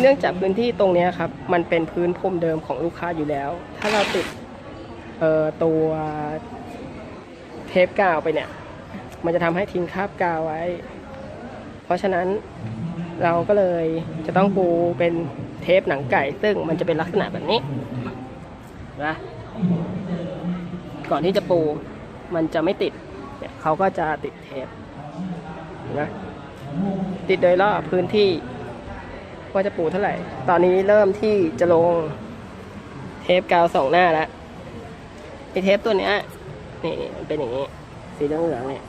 เนื่องจากพื้นที่ตรงนี้ครับ มันเป็นพื้นพรมเดิมของลูกค้าอยู่แล้ว ถ้าเราติดตัวเทปกาวไปเนี่ย มันจะทำให้ทิ้งคราบกาวไว้ เพราะฉะนั้นเราก็เลยจะต้องปูเป็นเทปหนังไก่ ซึ่งมันจะเป็นลักษณะแบบนี้นะก่อนที่จะปูมันจะไม่ติดเนี่ยเขาก็จะติดเทปนะติดโดยรอบพื้นที่ ว่าจะปูเท่าไหร่ ตอนนี้เริ่มที่จะลงเทปกาวสองหน้าแล้วไอเทปตัวเนี้ยนี่มันเป็นอย่างนี้ สีเหลืองๆเนี่ย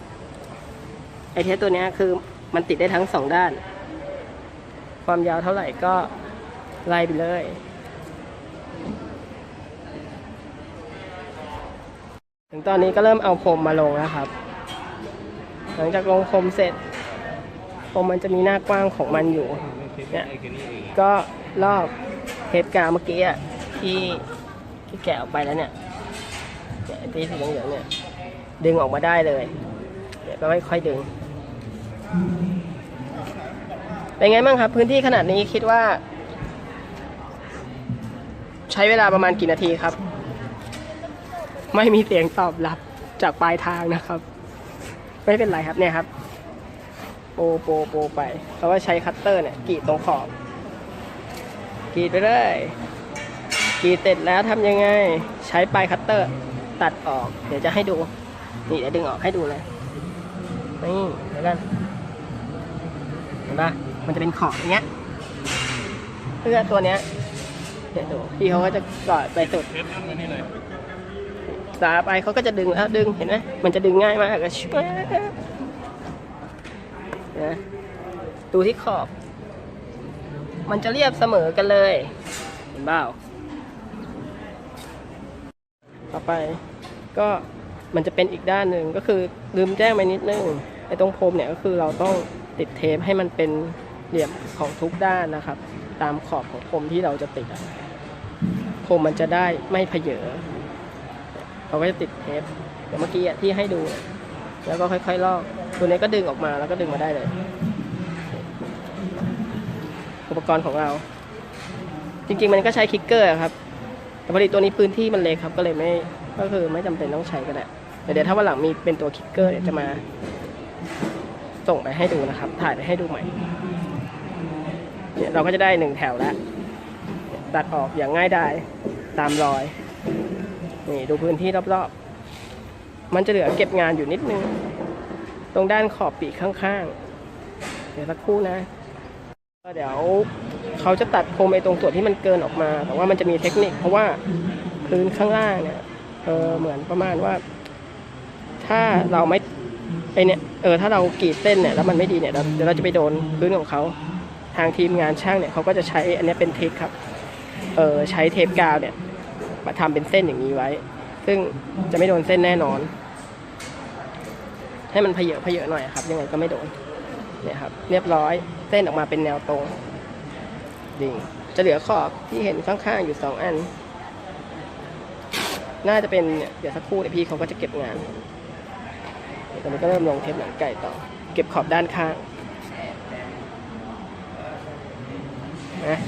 ไอเทปตัวเนี้ยคือมันติดได้ทั้งสองด้าน ความยาวเท่าไหร่ก็ไล่ไปเลยถึงตอนนี้ก็เริ่มเอาพรมมาลงแล้วครับ หลังจากลงพรมเสร็จ พรมมันจะมีหน้ากว้างของมันอยู่เนี่ยก็ลอกเทปกาวเมื่อกี้อะที่ที่แกะออกไปแล้วเนี่ยเนี่ยที่สีเหลืองๆเนี่ย ดึงออกมาได้เลยเดี๋ยวก็ค่อยๆดึง เป็นไงบ้างครับ พื้นที่ขนาดนี้คิดว่า ใช้เวลาประมาณกี่นาทีครับ ไม่มีเสียงตอบรับจากปลายทางนะครับ ไม่เป็นไรครับเนี่ยครับ โปรโปรโปรไป เพราะว่าใช้คัตเตอร์เนี่ยกรีดตรงขอบ กรีดไปเลยกรีดเสร็จแล้วทำยังไง ใช้ปลายคัตเตอร์ตัดออก เดี๋ยวจะให้ดู นี่เดี๋ยวดึงออกให้ดูเลย นี่เดี๋ยวกัน เห็นปะมันจะเป็นขอบอย่างเงี้ยเพื่อตัวเนี้ยเดี๋ยวดูพี่เขาก็จะกอดไปสุดเทปนั่นนี่เลยสาไปเขาก็จะดึงแล้วดึงเห็นไหมมันจะดึงง่ายมากก็ชิบ นะดูที่ขอบ มันจะเรียบเสมอกันเลย เห็นเปล่าต่อไปก็มันจะเป็นอีกด้านหนึ่งก็คือลืมแจ้งไปนิดนึงไอ้ตรงพรมเนี่ยก็คือเราต้องติดเทปให้มันเป็นเหลี่ยมของทุกด้านนะครับ ตามขอบของพรมที่เราจะติดพรมมันจะได้ไม่เพเยอเขาก็จะติดเทปเดี๋ยวเมื่อกี้ที่ให้ดู แล้วก็ค่อยๆลอก ตัวนี้ก็ดึงออกมาแล้วก็ดึงมาได้เลย อุปกรณ์ของเรา จริงๆมันก็ใช้คิกเกอร์ครับ แต่พอดีตัวนี้พื้นที่มันเล็กครับ ก็เลยไม่ ก็คือไม่จำเป็นต้องใช้ก็ได้แต่เดี๋ยวถ้าวันหลังมีเป็นตัวคิกเกอร์เดี๋ยวจะมา ส่งไปให้ดูนะครับ ถ่ายไปให้ดูใหม่ เนี่ยเราก็จะได้หนึ่งแถวแล้วตัดออกอย่างง่ายดายตามรอย นี่ดูพื้นที่รอบๆ มันจะเหลือเก็บงานอยู่นิดนึง ตรงด้านขอบปีกข้างๆ เดี๋ยวสักครู่นะเดี๋ยวเขาจะตัดโคมไอตรงส่วนที่มันเกินออกมา แต่ว่ามันจะมีเทคนิค เพราะว่าพื้นข้างล่างเนี่ยเออเหมือนประมาณว่า ถ้าเราไม่ไอเนี่ยเออถ้าเรากรีดเส้นเนี่ยแล้วมันไม่ดีเนี่ยเดี๋ยวเราจะไปโดนพื้นของเขาทางทีมงานช่างเนี่ยเขาก็จะใช้อันนี้เป็นเทคครับเออใช้เทปกาวเนี่ยมาทำเป็นเส้นอย่างนี้ไว้ ซึ่งจะไม่โดนเส้นแน่นอน ให้มันเพเยอะเพเยอะหน่อยครับยังไงก็ไม่โดนเนี่ยครับเรียบร้อยเส้นออกมาเป็นแนวตรงดิ่งจะเหลือขอบที่เห็นข้างๆอยู่สองอัน น่าจะเป็นเนี่ยเดี๋ยวสักครู่เดี๋ยวพี่เขาก็จะเก็บงานเดี๋ยวตอนก็เริ่มลงเทปหนังไก่ต่อ เก็บขอบด้านข้างนะ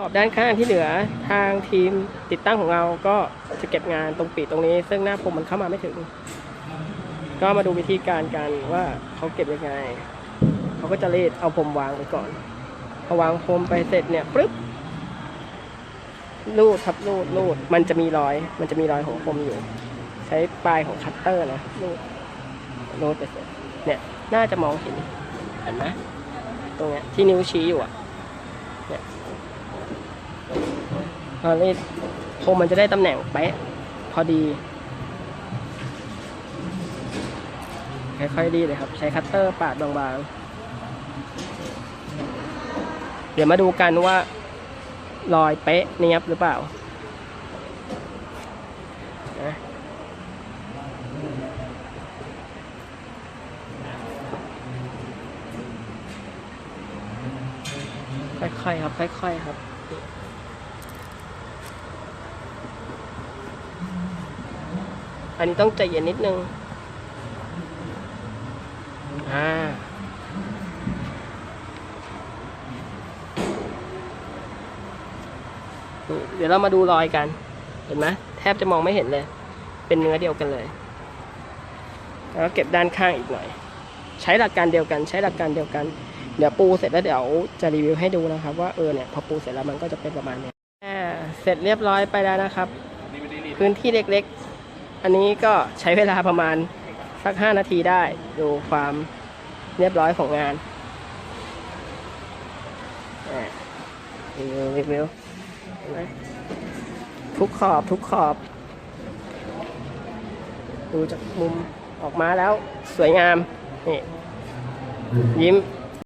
ขอบด้านข้างที่เหลือทางทีมติดตั้งของเราก็จะเก็บงานตรงปีตรงนี้ ซึ่งหน้าพรมมันเข้ามาไม่ถึง ก็มาดูวิธีการกันว่าเขาเก็บยังไงเขาก็จะรีดเอาพรมวางไปก่อนพอวางพรมไปเสร็จเนี่ยปึ๊บลูดครับลูดลูดมันจะมีรอย มันจะมีรอยของพรมอยู่ ใช้ปลายของคัตเตอร์นะลูดลูดไปเสร็จเนี่ยน่าจะมองเห็นเห็นไหมตรงเนี้ยที่นิ้วชี้อยู่อะ พอรีดโคมมันจะได้ตำแหน่งเป๊ะพอดีค่อยๆรีเลยครับ ใช้คัตเตอร์ปาดบางๆ เดี๋ยวมาดูกันว่ารอยเป๊ะเนียบหรือเปล่าค่อยๆครับ ค่อยๆครับ อันนี้ต้องใจเย็นนิดนึง อ่า เดี๋ยวเรามาดูรอยกัน เห็นไหมแทบจะมองไม่เห็นเลย เป็นเนื้อเดียวกันเลย แล้วเก็บด้านข้างอีกหน่อย ใช้หลักการเดียวกัน ใช้หลักการเดียวกัน เดี๋ยวปูเสร็จแล้วเดี๋ยวจะรีวิวให้ดูนะครับ ว่าเออเนี่ยพอปูเสร็จแล้วมันก็จะเป็นประมาณนี้เสร็จเรียบร้อยไปแล้วนะครับ พื้นที่เล็ก อันนี้ก็ใช้เวลาประมาณสักห้านาทีได้ ดูความเรียบร้อยของงานอ่ารีวิวรีวิวเห็นไหมทุกขอบทุกขอบ ดูจากมุมออกมาแล้วสวยงาม นี่ ยิ้ม